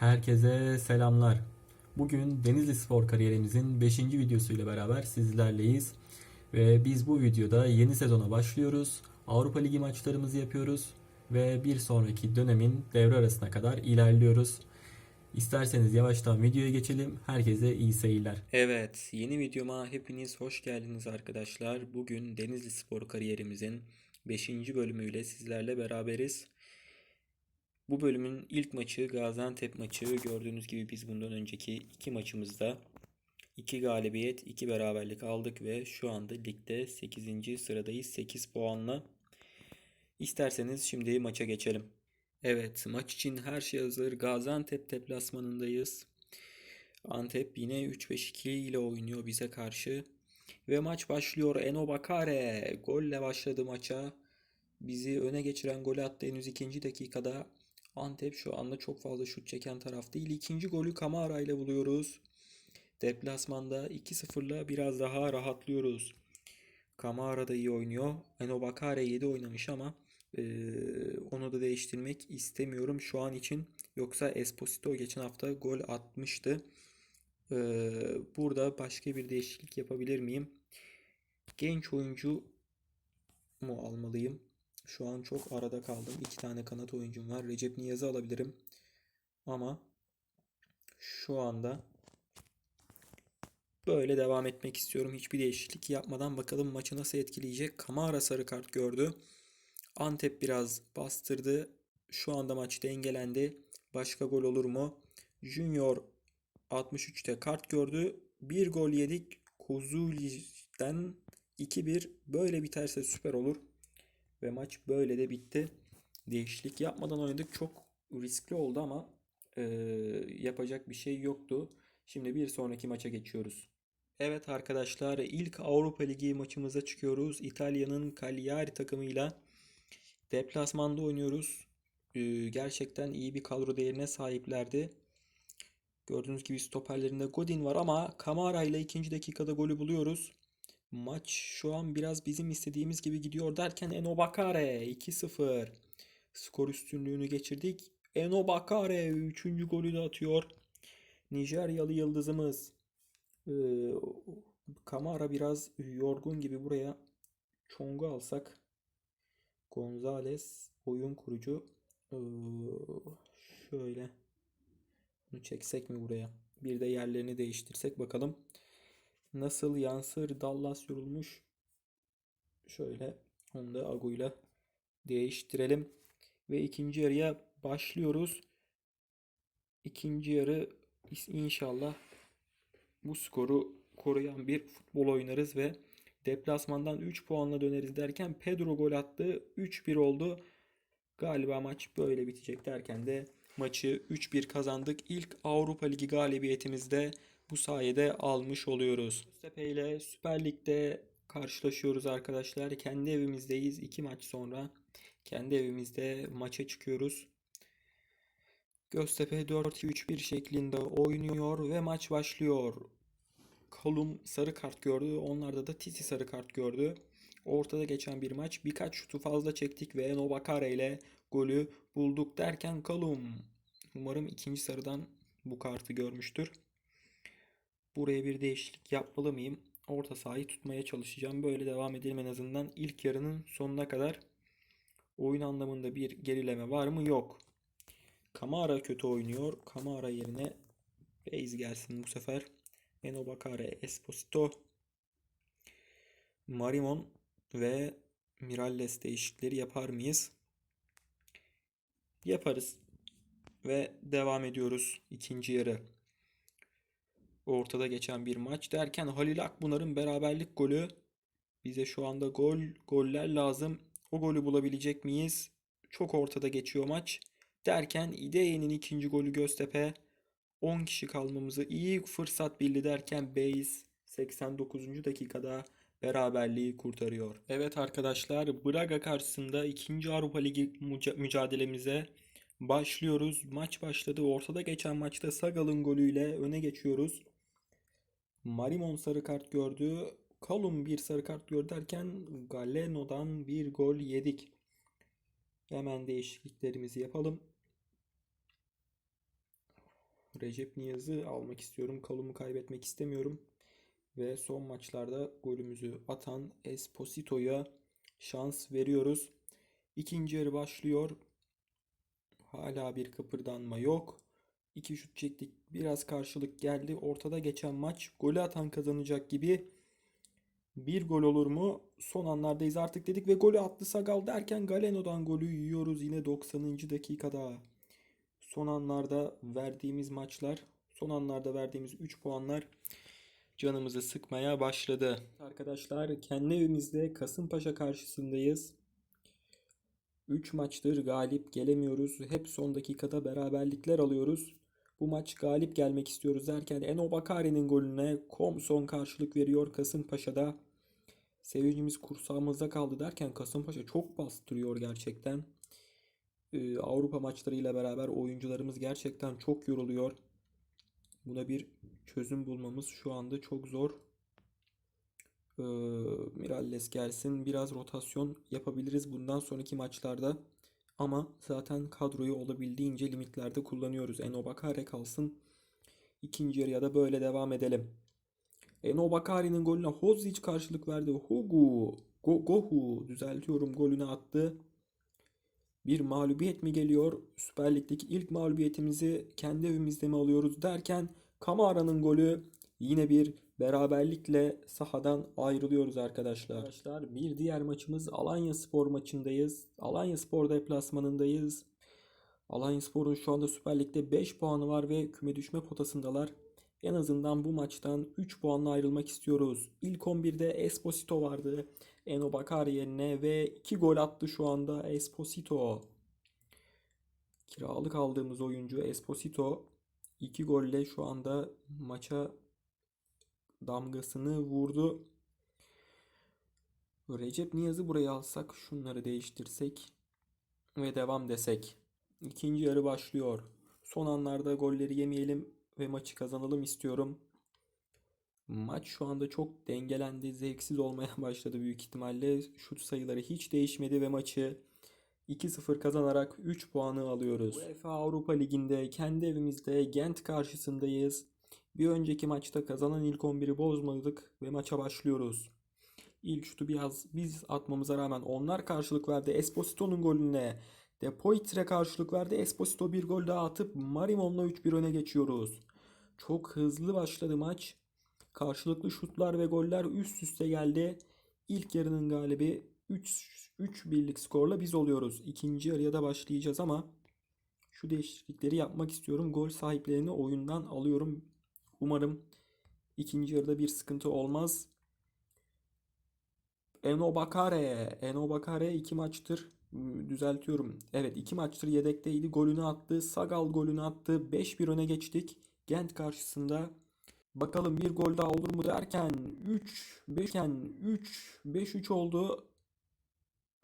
Herkese selamlar. Bugün Denizli Spor kariyerimizin 5. videosuyla beraber sizlerleyiz. Ve biz bu videoda yeni sezona başlıyoruz. Avrupa Ligi maçlarımızı yapıyoruz. Ve bir sonraki dönemin devre arasına kadar ilerliyoruz. İsterseniz yavaştan videoya geçelim. Herkese iyi seyirler. Evet, yeni videoma hepiniz hoş geldiniz arkadaşlar. Bugün Denizli Spor kariyerimizin 5. bölümüyle sizlerle beraberiz. Bu bölümün ilk maçı Gaziantep maçı. Gördüğünüz gibi biz bundan önceki iki maçımızda 2 galibiyet, 2 beraberlik aldık ve şu anda ligde 8. sıradayız 8 puanla. İsterseniz şimdi maça geçelim. Evet, maç için her şey hazır. Gaziantep deplasmanındayız. Antep yine 3-5-2 ile oynuyor bize karşı. Ve maç başlıyor. Eno Bakare golle başladı maça. Bizi öne geçiren golü attı henüz ikinci dakikada. Antep şu anda çok fazla şut çeken taraf değil. İkinci golü Kamara ile buluyoruz. Deplasmanda 2-0'la biraz daha rahatlıyoruz. Kamara da iyi oynuyor. Eno Bakare 7 oynamış ama eee, onu da değiştirmek istemiyorum şu an için. Yoksa Esposito geçen hafta gol atmıştı. Eee, burada başka bir değişiklik yapabilir miyim? Genç oyuncu mu almalıyım? Şu an çok arada kaldım. İki tane kanat oyuncum var. Recep Niyaz'ı alabilirim. Ama şu anda böyle devam etmek istiyorum. Hiçbir değişiklik yapmadan bakalım maçı nasıl etkileyecek. Kamara sarı kart gördü. Antep biraz bastırdı. Şu anda maç dengelendi. Başka gol olur mu? Junior 63'te kart gördü. Bir gol yedik. Kuzuli'den 2-1. Böyle biterse süper olur. Ve maç böyle de bitti. Değişiklik yapmadan oynadık. Çok riskli oldu ama eee, yapacak bir şey yoktu. Şimdi bir sonraki maça geçiyoruz. Evet arkadaşlar ilk Avrupa Ligi maçımıza çıkıyoruz. İtalya'nın Cagliari takımıyla deplasmanda oynuyoruz. Eee, gerçekten iyi bir kadro değerine sahiplerdi. Gördüğünüz gibi stoperlerinde Godin var ama Kamara ile ikinci dakikada golü buluyoruz. Maç şu an biraz bizim istediğimiz gibi gidiyor derken Eno Bakare 2-0 skor üstünlüğünü geçirdik. Eno Bakare 3. golü de atıyor. Nijeryalı yıldızımız. Ee, Kamara biraz yorgun gibi buraya Chong'u alsak. Gonzalez oyun kurucu. Ee, şöyle bunu çeksek mi buraya? Bir de yerlerini değiştirsek bakalım. Nasıl yansır Dallas yorulmuş. Şöyle onu da Agu'yla değiştirelim. Ve ikinci yarıya başlıyoruz. İkinci yarı inşallah bu skoru koruyan bir futbol oynarız ve deplasmandan 3 puanla döneriz derken Pedro gol attı. 3-1 oldu. Galiba maç böyle bitecek derken de maçı 3-1 kazandık. İlk Avrupa Ligi galibiyetimizde bu sayede almış oluyoruz. Göztepe ile Süper Lig'de karşılaşıyoruz arkadaşlar. Kendi evimizdeyiz. İki maç sonra kendi evimizde maça çıkıyoruz. Göztepe 4-2-3-1 şeklinde oynuyor ve maç başlıyor. Kolum sarı kart gördü. Onlarda da Titi sarı kart gördü. Ortada geçen bir maç. Birkaç şutu fazla çektik ve Eno Bakare ile golü bulduk derken Kalum. Umarım ikinci sarıdan bu kartı görmüştür. Buraya bir değişiklik yapmalı mıyım? Orta sahayı tutmaya çalışacağım. Böyle devam edelim en azından. İlk yarının sonuna kadar oyun anlamında bir gerileme var mı? Yok. Kamara kötü oynuyor. Kamara yerine Reis gelsin bu sefer. Eno Bakare, Esposito, Marimon ve Miralles değişikleri yapar mıyız? Yaparız. Ve devam ediyoruz ikinci yarı. Ortada geçen bir maç derken Halil Akbunar'ın beraberlik golü. Bize şu anda gol, goller lazım. O golü bulabilecek miyiz? Çok ortada geçiyor maç. Derken İdeye'nin ikinci golü Göztepe. 10 kişi kalmamızı iyi fırsat bildi derken Beys 89. dakikada beraberliği kurtarıyor. Evet arkadaşlar Braga karşısında 2. Avrupa Ligi müca- mücadelemize başlıyoruz. Maç başladı. Ortada geçen maçta Sagal'ın golüyle öne geçiyoruz. Marimon sarı kart gördü. Kalum bir sarı kart gördü derken Galeno'dan bir gol yedik. Hemen değişikliklerimizi yapalım. Recep Niyaz'ı almak istiyorum. Kolumu kaybetmek istemiyorum. Ve son maçlarda golümüzü atan Esposito'ya şans veriyoruz. İkinci yarı başlıyor. Hala bir kıpırdanma yok. İki şut çektik. Biraz karşılık geldi. Ortada geçen maç golü atan kazanacak gibi. Bir gol olur mu? Son anlardayız artık dedik ve golü attı Sagal derken Galeno'dan golü yiyoruz yine 90. dakikada. Son anlarda verdiğimiz maçlar, son anlarda verdiğimiz 3 puanlar canımızı sıkmaya başladı. Arkadaşlar kendi evimizde Kasımpaşa karşısındayız. 3 maçtır galip gelemiyoruz. Hep son dakikada beraberlikler alıyoruz. Bu maç galip gelmek istiyoruz derken Eno Bakari'nin golüne Komson karşılık veriyor Kasımpaşa'da. Sevincimiz kursağımızda kaldı derken Kasımpaşa çok bastırıyor gerçekten. Ee, Avrupa maçlarıyla beraber oyuncularımız gerçekten çok yoruluyor. Buna bir çözüm bulmamız şu anda çok zor. Ee, Miralles gelsin. Biraz rotasyon yapabiliriz bundan sonraki maçlarda. Ama zaten kadroyu olabildiğince limitlerde kullanıyoruz. Eno Bakare kalsın. İkinci yarıya da böyle devam edelim. Eno Bakari'nin golüne Hozic karşılık verdi. Hugu, Go, Gohu düzeltiyorum golünü attı. Bir mağlubiyet mi geliyor? Süper Lig'deki ilk mağlubiyetimizi kendi evimizde mi alıyoruz derken Kamara'nın golü yine bir beraberlikle sahadan ayrılıyoruz arkadaşlar. Arkadaşlar bir diğer maçımız Alanya Spor maçındayız. Alanya Spor deplasmanındayız. Alanya Spor'un şu anda Süper Lig'de 5 puanı var ve küme düşme potasındalar. En azından bu maçtan 3 puanla ayrılmak istiyoruz. İlk 11'de Esposito vardı. Eno Bakar yerine ve 2 gol attı şu anda Esposito. Kiralık aldığımız oyuncu Esposito 2 golle şu anda maça damgasını vurdu. Recep Niyaz'ı buraya alsak, şunları değiştirsek ve devam desek. İkinci yarı başlıyor. Son anlarda golleri yemeyelim ve maçı kazanalım istiyorum. Maç şu anda çok dengelendi, zevksiz olmaya başladı büyük ihtimalle. Şut sayıları hiç değişmedi ve maçı 2-0 kazanarak 3 puanı alıyoruz. UEFA Avrupa Ligi'nde kendi evimizde Gent karşısındayız. Bir önceki maçta kazanan ilk 11'i bozmadık ve maça başlıyoruz. İlk şutu biraz biz atmamıza rağmen onlar karşılık verdi. Esposito'nun golüne De Poitre karşılık verdi. Esposito bir gol daha atıp Marimon'la 3-1 öne geçiyoruz. Çok hızlı başladı maç. Karşılıklı şutlar ve goller üst üste geldi. İlk yarının galibi 3 3 birlik skorla biz oluyoruz. İkinci yarıya da başlayacağız ama şu değişiklikleri yapmak istiyorum. Gol sahiplerini oyundan alıyorum. Umarım ikinci yarıda bir sıkıntı olmaz. Eno Bakare. Eno Bakare iki maçtır düzeltiyorum. Evet iki maçtır yedekteydi. Golünü attı. Sagal golünü attı. 5-1 öne geçtik. Gent karşısında. Bakalım bir gol daha olur mu derken 3 5'ken 3 5-3 oldu.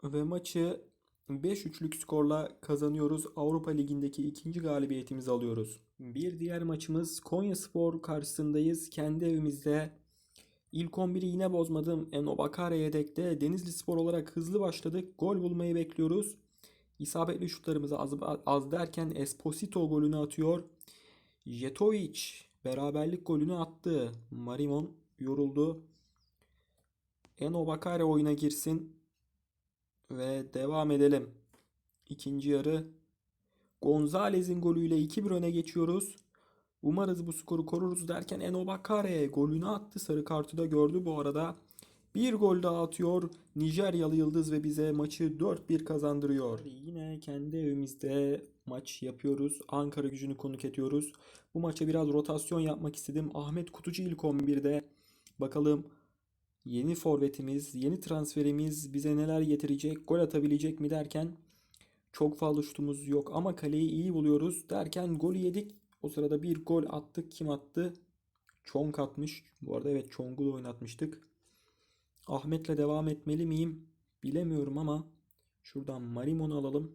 Ve maçı 5-3'lük skorla kazanıyoruz. Avrupa Ligi'ndeki ikinci galibiyetimizi alıyoruz. Bir diğer maçımız Konyaspor karşısındayız. Kendi evimizde. İlk 11'i yine bozmadım. Eno Bakare yedekte. Denizli Spor olarak hızlı başladık. Gol bulmayı bekliyoruz. İsabetli şutlarımızı az, az derken Esposito golünü atıyor. Jetovic beraberlik golünü attı. Marimon yoruldu. Eno Bakare oyuna girsin. Ve devam edelim. İkinci yarı Gonzalez'in golüyle 2-1 öne geçiyoruz. Umarız bu skoru koruruz derken Eno Bakare golünü attı. Sarı kartı da gördü bu arada. Bir gol daha atıyor Nijeryalı Yıldız ve bize maçı 4-1 kazandırıyor. Yine kendi evimizde maç yapıyoruz. Ankara gücünü konuk ediyoruz. Bu maça biraz rotasyon yapmak istedim. Ahmet Kutucu ilk 11'de. Bakalım yeni forvetimiz, yeni transferimiz bize neler getirecek, gol atabilecek mi derken çok fazla şutumuz yok ama kaleyi iyi buluyoruz derken golü yedik. O sırada bir gol attık. Kim attı? Çong atmış. Bu arada evet Çong'u oynatmıştık. Ahmet'le devam etmeli miyim? Bilemiyorum ama şuradan Marimon'u alalım.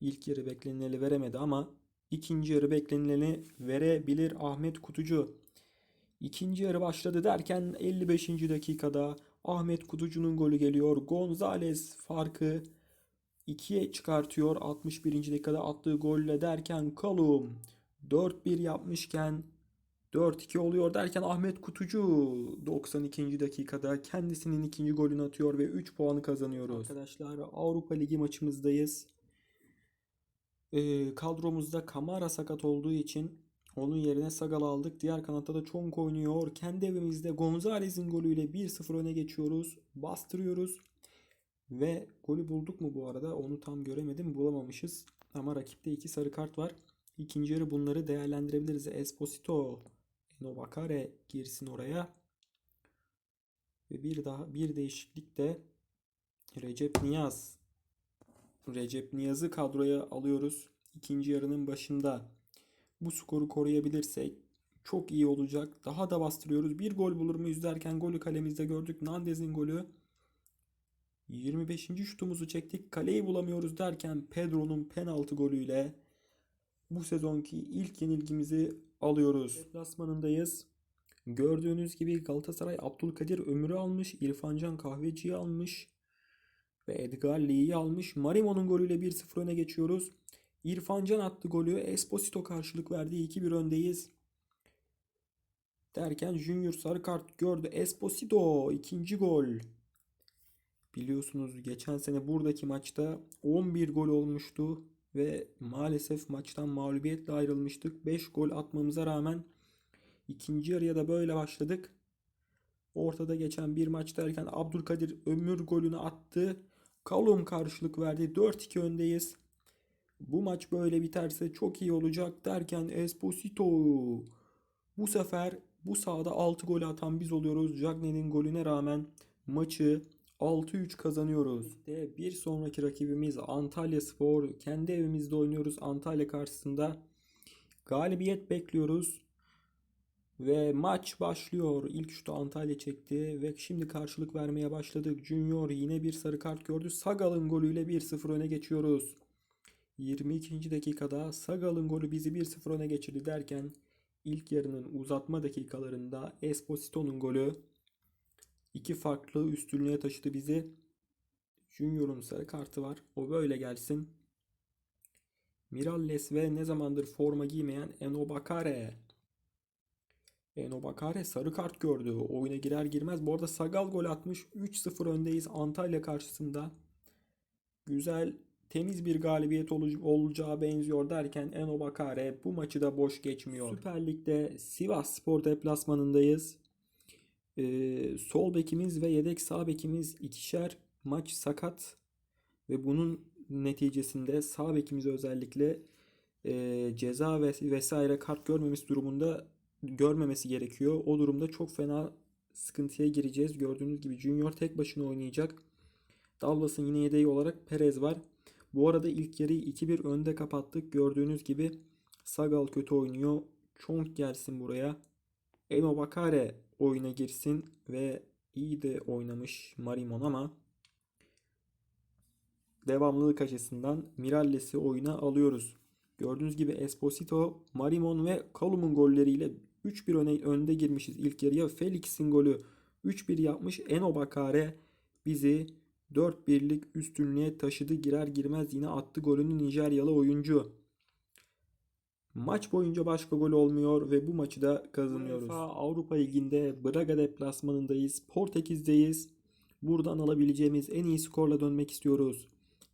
İlk yarı beklenileni veremedi ama ikinci yarı beklenileni verebilir Ahmet Kutucu. İkinci yarı başladı derken 55. dakikada Ahmet Kutucu'nun golü geliyor. Gonzalez farkı 2'ye çıkartıyor 61. dakikada attığı golle derken Kalum 4-1 yapmışken 4-2 oluyor derken Ahmet Kutucu 92. dakikada kendisinin ikinci golünü atıyor ve 3 puanı kazanıyoruz. Arkadaşlar Avrupa Ligi maçımızdayız. Ee, kadromuzda Kamara sakat olduğu için onun yerine Sagal aldık. Diğer kanatta da Çonk oynuyor. Kendi evimizde Gonzalez'in golüyle 1-0 öne geçiyoruz. Bastırıyoruz. Ve golü bulduk mu bu arada? Onu tam göremedim. Bulamamışız. Ama rakipte iki sarı kart var. İkinci yarı bunları değerlendirebiliriz. Esposito, Eno Bakare girsin oraya. Ve bir daha bir değişiklik de Recep Niyaz. Recep Niyaz'ı kadroya alıyoruz. İkinci yarının başında. Bu skoru koruyabilirsek çok iyi olacak. Daha da bastırıyoruz. Bir gol bulur muyuz derken golü kalemizde gördük. Nandez'in golü. 25. şutumuzu çektik. Kaleyi bulamıyoruz derken Pedro'nun penaltı golüyle bu sezonki ilk yenilgimizi alıyoruz. Deplasmanındayız. Gördüğünüz gibi Galatasaray Abdülkadir Ömür'ü almış. İrfancan Kahveci'yi almış. Ve Edgar Lee'yi almış. Marimo'nun golüyle 1-0 öne geçiyoruz. İrfancan attı golü. Esposito karşılık verdi. 2-1 öndeyiz. Derken Junior sarı kart gördü. Esposito ikinci gol. Biliyorsunuz geçen sene buradaki maçta 11 gol olmuştu ve maalesef maçtan mağlubiyetle ayrılmıştık. 5 gol atmamıza rağmen ikinci yarıya da böyle başladık. Ortada geçen bir maç derken Abdülkadir Ömür golünü attı. Kalum karşılık verdi. 4-2 öndeyiz. Bu maç böyle biterse çok iyi olacak derken Esposito bu sefer bu sahada 6 gol atan biz oluyoruz. Cagney'in golüne rağmen maçı 6-3 kazanıyoruz. De bir sonraki rakibimiz Antalya Spor. Kendi evimizde oynuyoruz Antalya karşısında. Galibiyet bekliyoruz. Ve maç başlıyor. İlk şutu Antalya çekti ve şimdi karşılık vermeye başladık. Junior yine bir sarı kart gördü. Sagal'ın golüyle 1-0 öne geçiyoruz. 22. dakikada Sagal'ın golü bizi 1-0 öne geçirdi derken ilk yarının uzatma dakikalarında Esposito'nun golü iki farklı üstünlüğe taşıdı bizi. Junior'un sarı kartı var. O böyle gelsin. Miralles ve ne zamandır forma giymeyen Eno Bakare. Eno Bakare sarı kart gördü. Oyuna girer girmez. Bu arada Sagal gol atmış. 3-0 öndeyiz Antalya karşısında. Güzel, temiz bir galibiyet ol- olacağı benziyor derken Eno Bakare bu maçı da boş geçmiyor. Süper Lig'de Sivas Spor deplasmanındayız. Ee, sol bekimiz ve yedek sağ bekimiz ikişer maç sakat ve bunun neticesinde sağ bekimize özellikle e, ceza ve vesaire kart görmemesi durumunda görmemesi gerekiyor. O durumda çok fena sıkıntıya gireceğiz. Gördüğünüz gibi Junior tek başına oynayacak. Dallas'ın yine yedeği olarak Perez var. Bu arada ilk yarıyı 2-1 önde kapattık. Gördüğünüz gibi Sagal kötü oynuyor. Çonk gelsin buraya. Eno Bakare oyuna girsin ve iyi de oynamış Marimon ama devamlılık açısından Miralles'i oyuna alıyoruz. Gördüğünüz gibi Esposito, Marimon ve Kalum'un golleriyle 3-1 öne, önde girmişiz ilk yarıya. Felix'in golü 3-1 yapmış. Eno Bakare bizi 4-1'lik üstünlüğe taşıdı. Girer girmez yine attı golünü Nijeryalı oyuncu. Maç boyunca başka gol olmuyor ve bu maçı da kazanıyoruz. UEFA Avrupa Ligi'nde Braga deplasmanındayız. Portekiz'deyiz. Buradan alabileceğimiz en iyi skorla dönmek istiyoruz.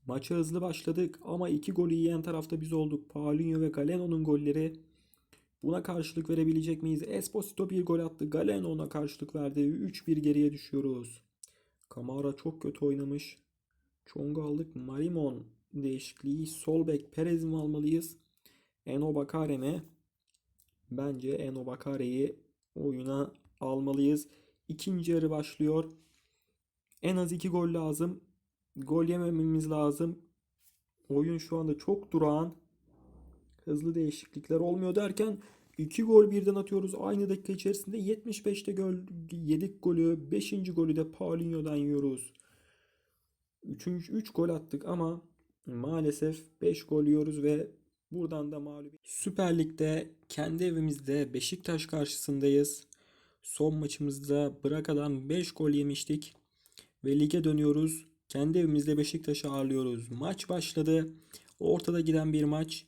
Maça hızlı başladık ama iki golü yiyen tarafta biz olduk. Paulinho ve Galeno'nun golleri. Buna karşılık verebilecek miyiz? Esposito bir gol attı. Galeno ona karşılık verdi. 3-1 geriye düşüyoruz. Kamara çok kötü oynamış. Çong'u aldık. Marimon değişikliği. Sol bek Perez mi almalıyız? Eno Bakare mi? Bence Eno Bakare'yi oyuna almalıyız. İkinci yarı başlıyor. En az iki gol lazım. Gol yemememiz lazım. Oyun şu anda çok durağan. Hızlı değişiklikler olmuyor derken iki gol birden atıyoruz aynı dakika içerisinde. 75'te gol yedik golü. 5. golü de Paulinho'dan yiyoruz. 3. 3 gol attık ama maalesef 5 gol yiyoruz ve buradan da mağlup. Süper Lig'de kendi evimizde Beşiktaş karşısındayız. Son maçımızda Braka'dan 5 gol yemiştik ve lige dönüyoruz. Kendi evimizde Beşiktaş'ı ağırlıyoruz. Maç başladı. Ortada giden bir maç.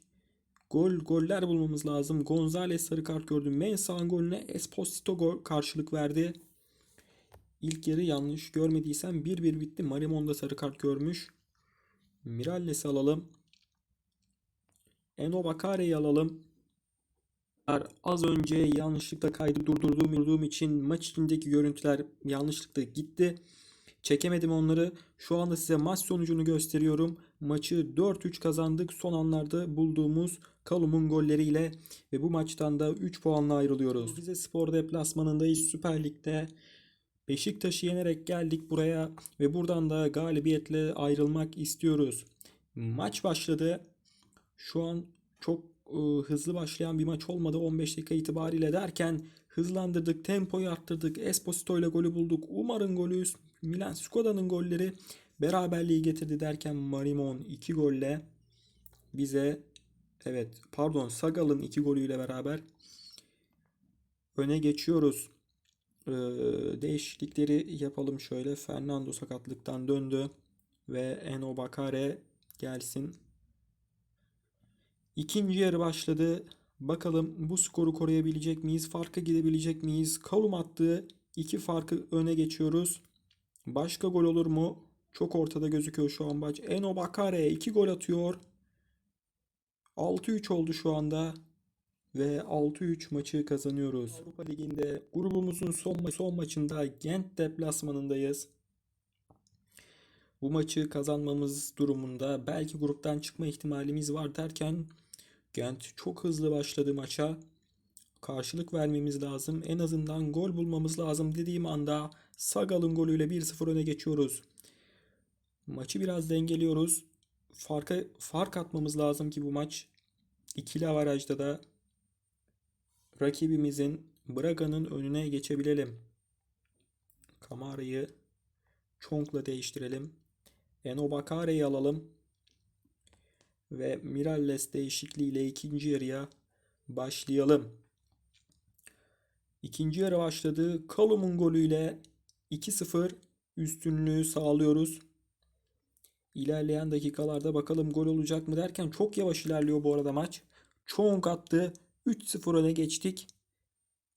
Gol goller bulmamız lazım. Gonzalez sarı kart gördü. Mensah'ın golüne Esposito gol karşılık verdi. İlk yarı yanlış görmediysem 1-1 bitti. Marimon da sarı kart görmüş. Miralles'i alalım. Eno Bakare'yi alalım. Az önce yanlışlıkla kaydı durdurduğum, durdurduğum için maç içindeki görüntüler yanlışlıkla gitti. Çekemedim onları. Şu anda size maç sonucunu gösteriyorum. Maçı 4-3 kazandık. Son anlarda bulduğumuz Kalum'un golleriyle ve bu maçtan da 3 puanla ayrılıyoruz. Rize Spor deplasmanındayız Süper Lig'de. Beşiktaş'ı yenerek geldik buraya ve buradan da galibiyetle ayrılmak istiyoruz. Maç başladı. Şu an çok e, hızlı başlayan bir maç olmadı 15 dakika itibariyle derken hızlandırdık, tempoyu arttırdık. Esposito ile golü bulduk. Umar'ın golü, Milan Skoda'nın golleri beraberliği getirdi derken Marimon 2 golle bize evet pardon Sagal'ın 2 golüyle beraber öne geçiyoruz. Ee, değişiklikleri yapalım şöyle. Fernando sakatlıktan döndü ve Eno Bakare gelsin. İkinci yarı başladı. Bakalım bu skoru koruyabilecek miyiz? Farka gidebilecek miyiz? Kalum attı. İki farkı öne geçiyoruz. Başka gol olur mu? Çok ortada gözüküyor şu an maç. Eno Bakare 2 gol atıyor. 6-3 oldu şu anda. Ve 6-3 maçı kazanıyoruz. Avrupa Ligi'nde grubumuzun son, ma- son maçında Gent deplasmanındayız. Bu maçı kazanmamız durumunda belki gruptan çıkma ihtimalimiz var derken Gent çok hızlı başladı maça. Karşılık vermemiz lazım. En azından gol bulmamız lazım dediğim anda Sagal'ın golüyle 1-0 öne geçiyoruz. Maçı biraz dengeliyoruz. Farka, fark atmamız lazım ki bu maç ikili avarajda da rakibimizin Braga'nın önüne geçebilelim. Kamara'yı Çonk'la değiştirelim. Eno Bakare'yi alalım. Ve Miralles değişikliğiyle ikinci yarıya başlayalım. İkinci yarı başladı. Kalum'un golüyle 2-0 üstünlüğü sağlıyoruz. İlerleyen dakikalarda bakalım gol olacak mı derken çok yavaş ilerliyor bu arada maç. Çonk attı. 3-0 öne geçtik.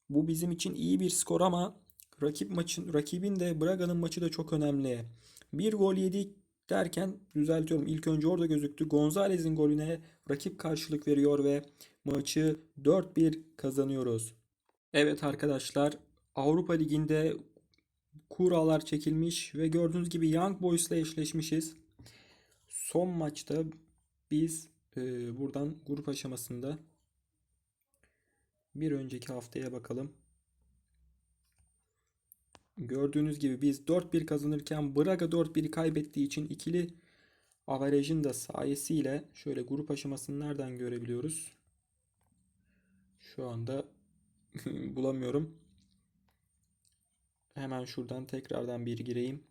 Bu bizim için iyi bir skor ama rakip maçın rakibin de Braga'nın maçı da çok önemli. Bir gol yedik derken düzeltiyorum. İlk önce orada gözüktü. Gonzalez'in golüne rakip karşılık veriyor ve maçı 4-1 kazanıyoruz. Evet arkadaşlar Avrupa Ligi'nde kurallar çekilmiş ve gördüğünüz gibi Young Boys'la eşleşmişiz. Son maçta biz e, buradan grup aşamasında bir önceki haftaya bakalım. Gördüğünüz gibi biz 4-1 kazanırken Braga 4-1 kaybettiği için ikili averajın da sayesiyle şöyle grup aşamasını nereden görebiliyoruz? Şu anda bulamıyorum. Hemen şuradan tekrardan bir gireyim.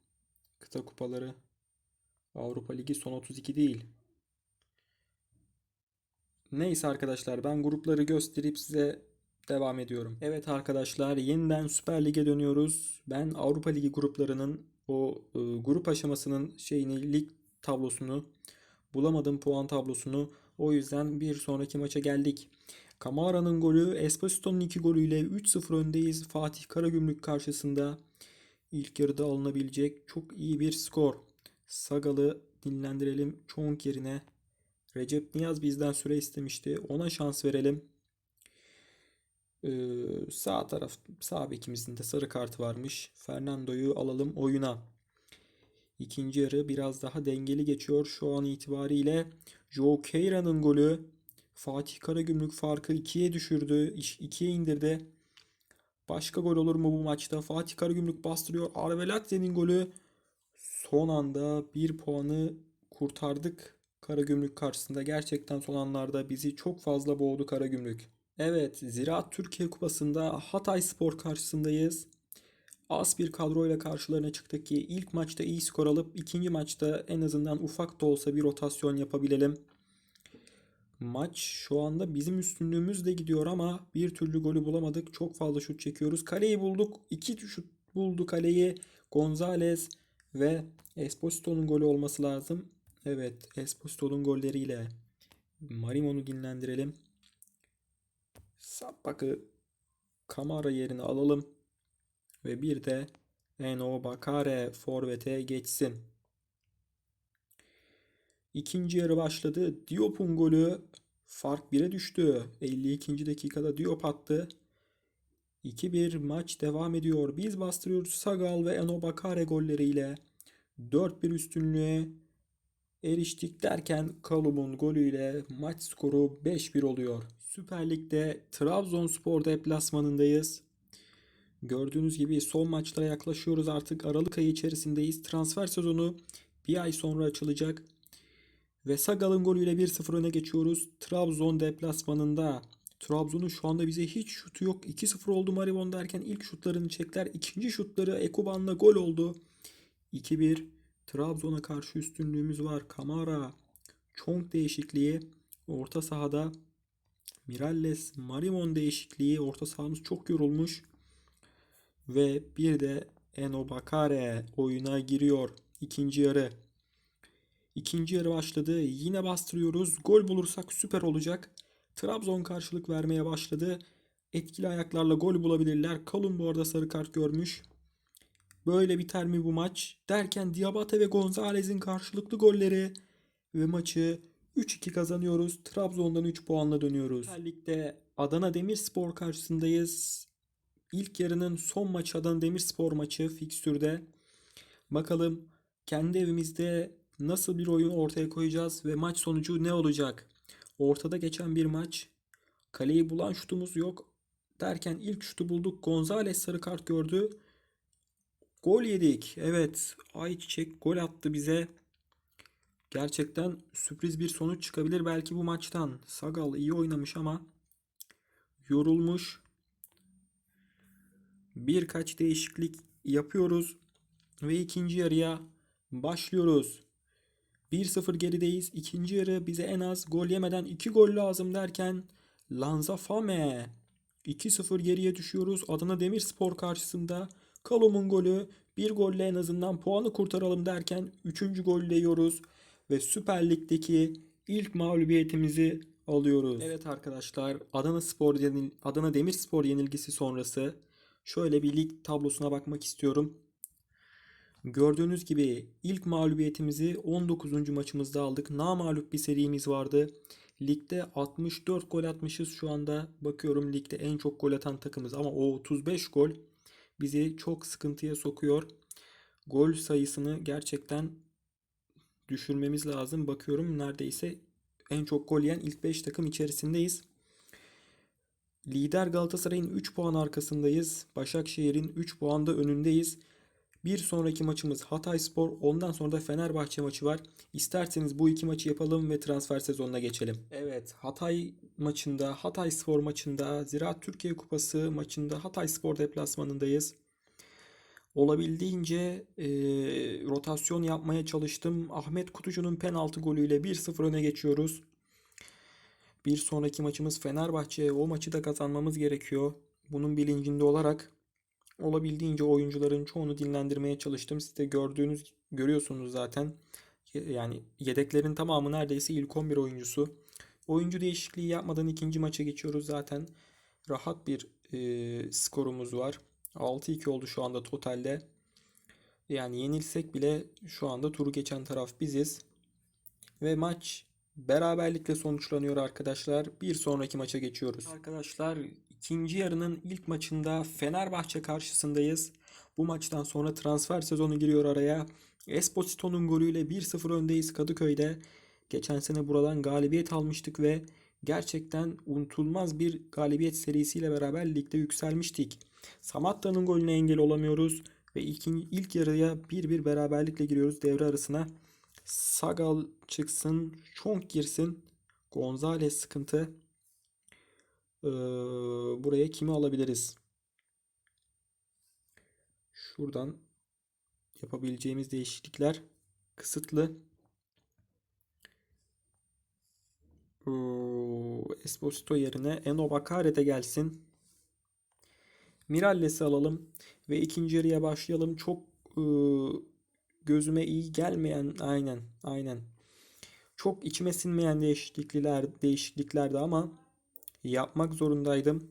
Kıta kupaları Avrupa Ligi son 32 değil. Neyse arkadaşlar ben grupları gösterip size devam ediyorum. Evet arkadaşlar yeniden Süper Lig'e dönüyoruz. Ben Avrupa Ligi gruplarının o e, grup aşamasının şeyini lig tablosunu bulamadım puan tablosunu. O yüzden bir sonraki maça geldik. Kamara'nın golü, Esposito'nun iki golüyle 3-0 öndeyiz. Fatih Karagümrük karşısında ilk yarıda alınabilecek çok iyi bir skor. Sagal'ı dinlendirelim. Çonk yerine Recep Niyaz bizden süre istemişti. Ona şans verelim. Ee, sağ taraf sağ bekimizin de sarı kartı varmış. Fernando'yu alalım oyuna. İkinci yarı biraz daha dengeli geçiyor şu an itibariyle. Joe Keyra'nın golü Fatih Karagümrük farkı 2'ye düşürdü. 2'ye indirdi. Başka gol olur mu bu maçta? Fatih Karagümrük bastırıyor. Arveladze'nin golü son anda bir puanı kurtardık Karagümrük karşısında. Gerçekten son anlarda bizi çok fazla boğdu Karagümrük. Evet, Ziraat Türkiye Kupası'nda Hatay Spor karşısındayız. Az bir kadroyla karşılarına çıktık ki ilk maçta iyi skor alıp ikinci maçta en azından ufak da olsa bir rotasyon yapabilelim. Maç şu anda bizim üstünlüğümüzle gidiyor ama bir türlü golü bulamadık. Çok fazla şut çekiyoruz. Kaleyi bulduk. İki şut buldu kaleyi. Gonzalez Ve Esposito'nun golü olması lazım. Evet, Esposito'nun golleriyle Marimon'u dinlendirelim. Sappak'ı Kamara yerine alalım. Ve bir de Eno Bakare forvete geçsin. İkinci yarı başladı. Diop'un golü fark 1'e düştü. 52. dakikada Diop attı. 2-1 maç devam ediyor. Biz bastırıyoruz Sagal ve Eno Bakare golleriyle 4-1 üstünlüğe eriştik derken Kalum'un golüyle maç skoru 5-1 oluyor. Süper Lig'de Trabzonspor deplasmanındayız. Gördüğünüz gibi son maçlara yaklaşıyoruz artık. Aralık ayı içerisindeyiz. Transfer sezonu bir ay sonra açılacak. Ve Sagal'ın golüyle 1-0 öne geçiyoruz. Trabzon deplasmanında. Trabzon'un şu anda bize hiç şutu yok. 2-0 oldu Maribon derken ilk şutlarını çekler. İkinci şutları Ekuban'la gol oldu. 2-1 Trabzon'a karşı üstünlüğümüz var. Kamara çok değişikliği. Orta sahada Miralles Marimon değişikliği. Orta sahamız çok yorulmuş. Ve bir de Eno Bakare oyuna giriyor. İkinci yarı. İkinci yarı başladı. Yine bastırıyoruz. Gol bulursak süper olacak. Trabzon karşılık vermeye başladı. Etkili ayaklarla gol bulabilirler. Kalın bu arada sarı kart görmüş. Böyle biter mi bu maç? Derken Diabate ve Gonzalez'in karşılıklı golleri ve maçı 3-2 kazanıyoruz. Trabzon'dan 3 puanla dönüyoruz. Lig'de Adana Demirspor karşısındayız. İlk yarının son maçı Adana Demirspor maçı fikstürde. Bakalım kendi evimizde nasıl bir oyun ortaya koyacağız ve maç sonucu ne olacak? Ortada geçen bir maç. Kaleyi bulan şutumuz yok. Derken ilk şutu bulduk. Gonzalez sarı kart gördü. Gol yedik. Evet. Ayçiçek gol attı bize. Gerçekten sürpriz bir sonuç çıkabilir belki bu maçtan. Sagal iyi oynamış ama yorulmuş. Birkaç değişiklik yapıyoruz ve ikinci yarıya başlıyoruz. 1-0 gerideyiz. İkinci yarı bize en az gol yemeden 2 gol lazım derken Lanza Fame 2-0 geriye düşüyoruz. Adana Demirspor karşısında Kalom'un golü bir golle en azından puanı kurtaralım derken 3. golle yiyoruz ve Süper Lig'deki ilk mağlubiyetimizi alıyoruz. Evet arkadaşlar Adana Spor Adana Demirspor yenilgisi sonrası şöyle bir lig tablosuna bakmak istiyorum. Gördüğünüz gibi ilk mağlubiyetimizi 19. maçımızda aldık. Namağlup bir serimiz vardı. Ligde 64 gol atmışız şu anda. Bakıyorum ligde en çok gol atan takımız ama o 35 gol bizi çok sıkıntıya sokuyor. Gol sayısını gerçekten düşürmemiz lazım. Bakıyorum neredeyse en çok gol yiyen ilk 5 takım içerisindeyiz. Lider Galatasaray'ın 3 puan arkasındayız. Başakşehir'in 3 puanda önündeyiz. Bir sonraki maçımız Hatayspor. Ondan sonra da Fenerbahçe maçı var. İsterseniz bu iki maçı yapalım ve transfer sezonuna geçelim. Evet, Hatay maçında, Hatayspor maçında, Ziraat Türkiye Kupası maçında Hatayspor deplasmanındayız. Olabildiğince e, rotasyon yapmaya çalıştım. Ahmet Kutucu'nun penaltı golüyle 1-0 öne geçiyoruz. Bir sonraki maçımız Fenerbahçe. O maçı da kazanmamız gerekiyor. Bunun bilincinde olarak olabildiğince oyuncuların çoğunu dinlendirmeye çalıştım. Siz de gördüğünüz görüyorsunuz zaten. Yani yedeklerin tamamı neredeyse ilk 11 oyuncusu. Oyuncu değişikliği yapmadan ikinci maça geçiyoruz zaten. Rahat bir e, skorumuz var. 6-2 oldu şu anda totalde. Yani yenilsek bile şu anda turu geçen taraf biziz. Ve maç beraberlikle sonuçlanıyor arkadaşlar. Bir sonraki maça geçiyoruz. Arkadaşlar ikinci yarının ilk maçında Fenerbahçe karşısındayız. Bu maçtan sonra transfer sezonu giriyor araya. Esposito'nun golüyle 1-0 öndeyiz Kadıköy'de. Geçen sene buradan galibiyet almıştık ve gerçekten unutulmaz bir galibiyet serisiyle beraber ligde yükselmiştik. Samatta'nın golüne engel olamıyoruz ve ilk, ilk yarıya 1-1 beraberlikle giriyoruz devre arasına. Sagal çıksın, Chong girsin. Gonzalez sıkıntı. Ee, buraya kimi alabiliriz? Şuradan yapabileceğimiz değişiklikler kısıtlı. Esposito yerine Eno Bakare de gelsin. Miralles'i alalım ve ikinci yarıya başlayalım. Çok e, gözüme iyi gelmeyen aynen aynen. Çok içime sinmeyen değişiklikler değişikliklerdi ama yapmak zorundaydım.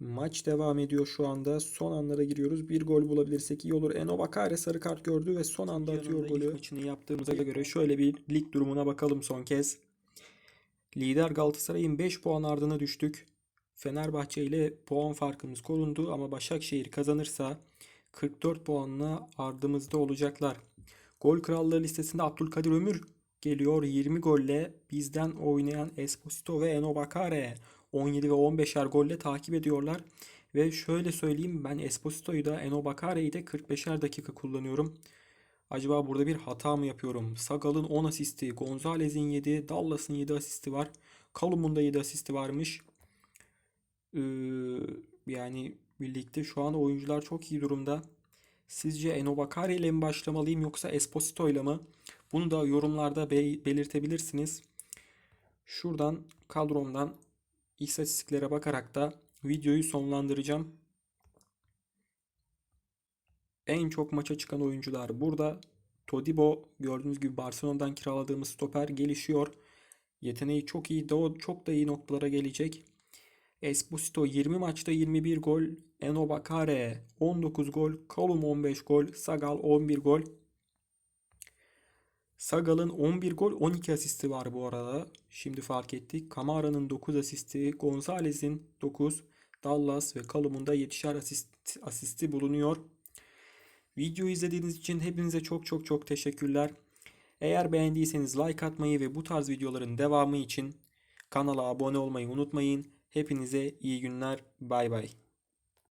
Maç devam ediyor şu anda. Son anlara giriyoruz. Bir gol bulabilirsek iyi olur. Eno Bakare sarı kart gördü ve son anda atıyor golü. maçını yaptığımıza göre şöyle bir lig durumuna bakalım son kez. Lider Galatasaray'ın 5 puan ardına düştük. Fenerbahçe ile puan farkımız korundu ama Başakşehir kazanırsa 44 puanla ardımızda olacaklar. Gol krallığı listesinde Abdülkadir Ömür geliyor 20 golle bizden oynayan Esposito ve Eno Bakare 17 ve 15'er golle takip ediyorlar. Ve şöyle söyleyeyim ben Esposito'yu da Eno Bakare'yi de 45'er dakika kullanıyorum. Acaba burada bir hata mı yapıyorum? Sagal'ın 10 asisti, Gonzalez'in 7, Dallas'ın 7 asisti var. Kalum'un da 7 asisti varmış. Ee, yani birlikte şu an oyuncular çok iyi durumda. Sizce Eno Bakare ile mi başlamalıyım yoksa Esposito ile mi? Bunu da yorumlarda be- belirtebilirsiniz. Şuradan kadromdan istatistiklere bakarak da videoyu sonlandıracağım. En çok maça çıkan oyuncular burada. Todibo gördüğünüz gibi Barcelona'dan kiraladığımız stoper gelişiyor. Yeteneği çok iyi, o çok da iyi noktalara gelecek. Esposito 20 maçta 21 gol, Eno Bakare 19 gol, Kalum 15 gol, Sagal 11 gol. Sagal'ın 11 gol 12 asisti var bu arada. Şimdi fark ettik. Kamara'nın 9 asisti, Gonzalez'in 9, Dallas ve Kalum'un da 7'şer asist, asisti bulunuyor. Videoyu izlediğiniz için hepinize çok çok çok teşekkürler. Eğer beğendiyseniz like atmayı ve bu tarz videoların devamı için kanala abone olmayı unutmayın. Hepinize iyi günler. Bay bay.